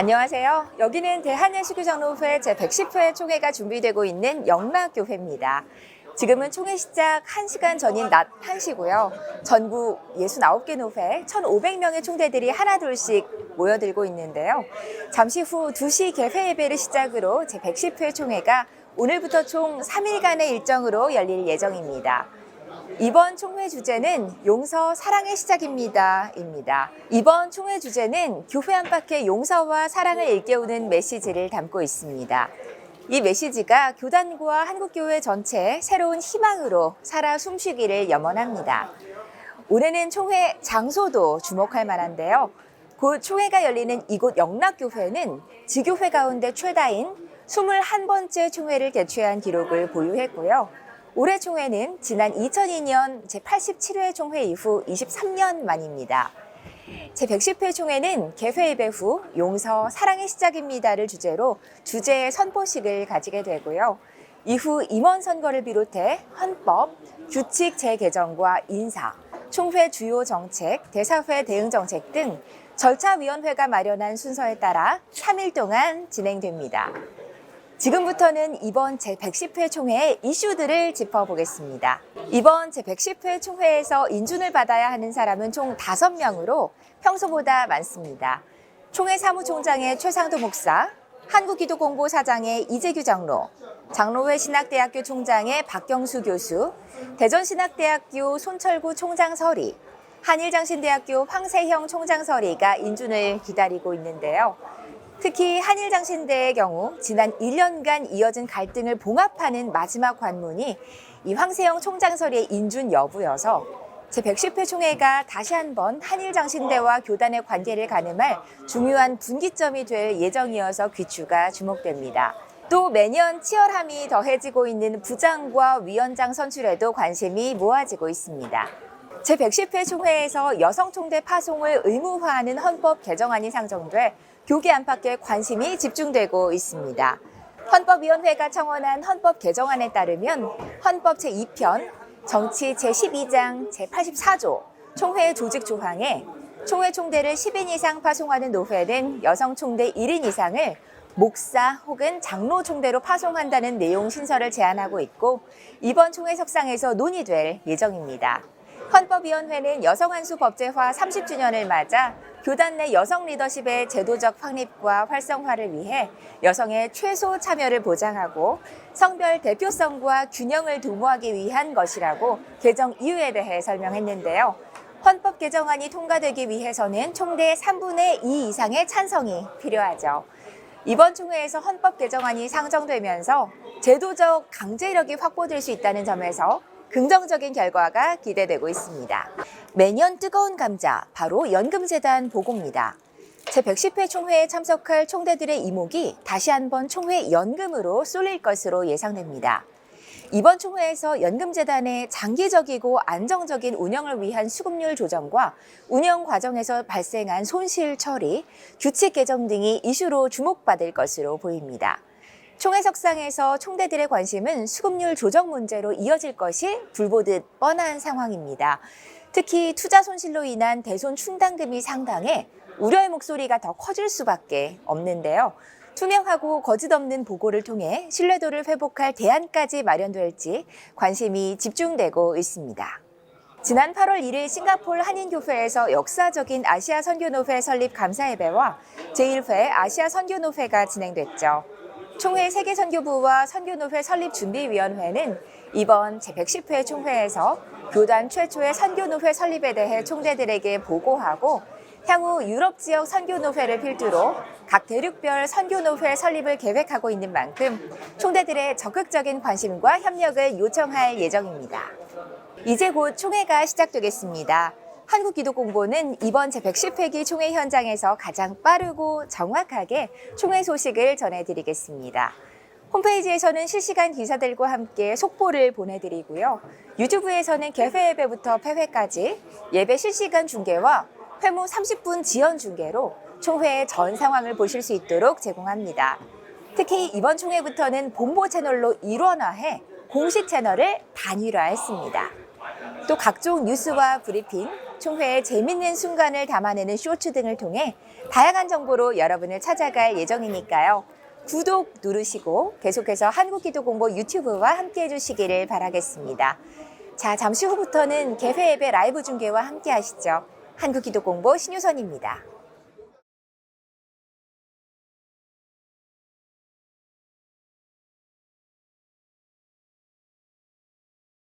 안녕하세요. 여기는 대한예수교장로회 제110회 총회가 준비되고 있는 영락교회입니다. 지금은 총회 시작 1시간 전인 낮 1시고요. 전국 69개 노회 1,500명의 총대들이 하나둘씩 모여들고 있는데요. 잠시 후 2시 개회 예배를 시작으로 제110회 총회가 오늘부터 총 3일간의 일정으로 열릴 예정입니다. 이번 총회 주제는 용서 사랑의 시작입니다. 입니다. 이번 총회 주제는 교회 안팎의 용서와 사랑을 일깨우는 메시지를 담고 있습니다. 이 메시지가 교단과 한국교회 전체의 새로운 희망으로 살아 숨쉬기를 염원합니다. 올해는 총회 장소도 주목할 만한데요. 곧 총회가 열리는 이곳 영락교회는 지교회 가운데 최다인 21번째 총회를 개최한 기록을 보유했고요. 올해 총회는 지난 2002년 제87회 총회 이후 23년 만입니다. 제110회 총회는 개회 예배 후 용서 사랑의 시작입니다를 주제로 주제의 선포식을 가지게 되고요. 이후 임원 선거를 비롯해 헌법, 규칙 재개정과 인사, 총회 주요 정책, 대사회 대응 정책 등 절차위원회가 마련한 순서에 따라 3일 동안 진행됩니다. 지금부터는 이번 제110회 총회의 이슈들을 짚어보겠습니다. 이번 제110회 총회에서 인준을 받아야 하는 사람은 총 5명으로 평소보다 많습니다. 총회 사무총장의 최상도 목사, 한국기도공보 사장의 이재규 장로, 장로회 신학대학교 총장의 박경수 교수, 대전신학대학교 손철구 총장 서리, 한일장신대학교 황세형 총장 서리가 인준을 기다리고 있는데요. 특히 한일장신대의 경우 지난 1년간 이어진 갈등을 봉합하는 마지막 관문이 이 황세영 총장설의 인준 여부여서 제110회 총회가 다시 한번 한일장신대와 교단의 관계를 가늠할 중요한 분기점이 될 예정이어서 귀추가 주목됩니다. 또 매년 치열함이 더해지고 있는 부장과 위원장 선출에도 관심이 모아지고 있습니다. 제110회 총회에서 여성 총대 파송을 의무화하는 헌법 개정안이 상정돼 교계 안팎에 관심이 집중되고 있습니다. 헌법위원회가 청원한 헌법 개정안에 따르면 헌법 제2편 정치 제12장 제84조 총회 조직 조항에 총회 총대를 10인 이상 파송하는 노회는 여성 총대 1인 이상을 목사 혹은 장로 총대로 파송한다는 내용 신설을 제안하고 있고 이번 총회 석상에서 논의될 예정입니다. 헌법위원회는 여성한수 법제화 30주년을 맞아 교단 내 여성 리더십의 제도적 확립과 활성화를 위해 여성의 최소 참여를 보장하고 성별 대표성과 균형을 도모하기 위한 것이라고 개정 이유에 대해 설명했는데요. 헌법 개정안이 통과되기 위해서는 총대 3분의 2 이상의 찬성이 필요하죠. 이번 총회에서 헌법 개정안이 상정되면서 제도적 강제력이 확보될 수 있다는 점에서 긍정적인 결과가 기대되고 있습니다. 매년 뜨거운 감자, 바로 연금재단 보고입니다. 제110회 총회에 참석할 총대들의 이목이 다시 한번 총회 연금으로 쏠릴 것으로 예상됩니다. 이번 총회에서 연금재단의 장기적이고 안정적인 운영을 위한 수급률 조정과 운영 과정에서 발생한 손실 처리, 규칙 개정 등이 이슈로 주목받을 것으로 보입니다. 총회 석상에서 총대들의 관심은 수급률 조정 문제로 이어질 것이 불보듯 뻔한 상황입니다. 특히 투자 손실로 인한 대손 충당금이 상당해 우려의 목소리가 더 커질 수밖에 없는데요. 투명하고 거짓 없는 보고를 통해 신뢰도를 회복할 대안까지 마련될지 관심이 집중되고 있습니다. 지난 8월 1일 싱가포르 한인교회에서 역사적인 아시아 선교노회 설립 감사예배와 제1회 아시아 선교노회가 진행됐죠. 총회 세계선교부와 선교노회 설립준비위원회는 이번 제110회 총회에서 교단 최초의 선교노회 설립에 대해 총대들에게 보고하고 향후 유럽 지역 선교노회를 필두로 각 대륙별 선교노회 설립을 계획하고 있는 만큼 총대들의 적극적인 관심과 협력을 요청할 예정입니다. 이제 곧 총회가 시작되겠습니다. 한국기도공보는 이번 제110회기 총회 현장에서 가장 빠르고 정확하게 총회 소식을 전해드리겠습니다. 홈페이지에서는 실시간 기사들과 함께 속보를 보내드리고요. 유튜브에서는 개회 예배부터 폐회까지 예배 실시간 중계와 회무 30분 지연 중계로 총회의 전 상황을 보실 수 있도록 제공합니다. 특히 이번 총회부터는 본보 채널로 일원화해 공식 채널을 단일화했습니다. 또 각종 뉴스와 브리핑, 총회의 재밌는 순간을 담아내는 쇼츠 등을 통해 다양한 정보로 여러분을 찾아갈 예정이니까요. 구독 누르시고 계속해서 한국기도공보 유튜브와 함께 해주시기를 바라겠습니다. 자, 잠시 후부터는 개회 예배 라이브 중계와 함께 하시죠. 한국기도공보 신유선입니다.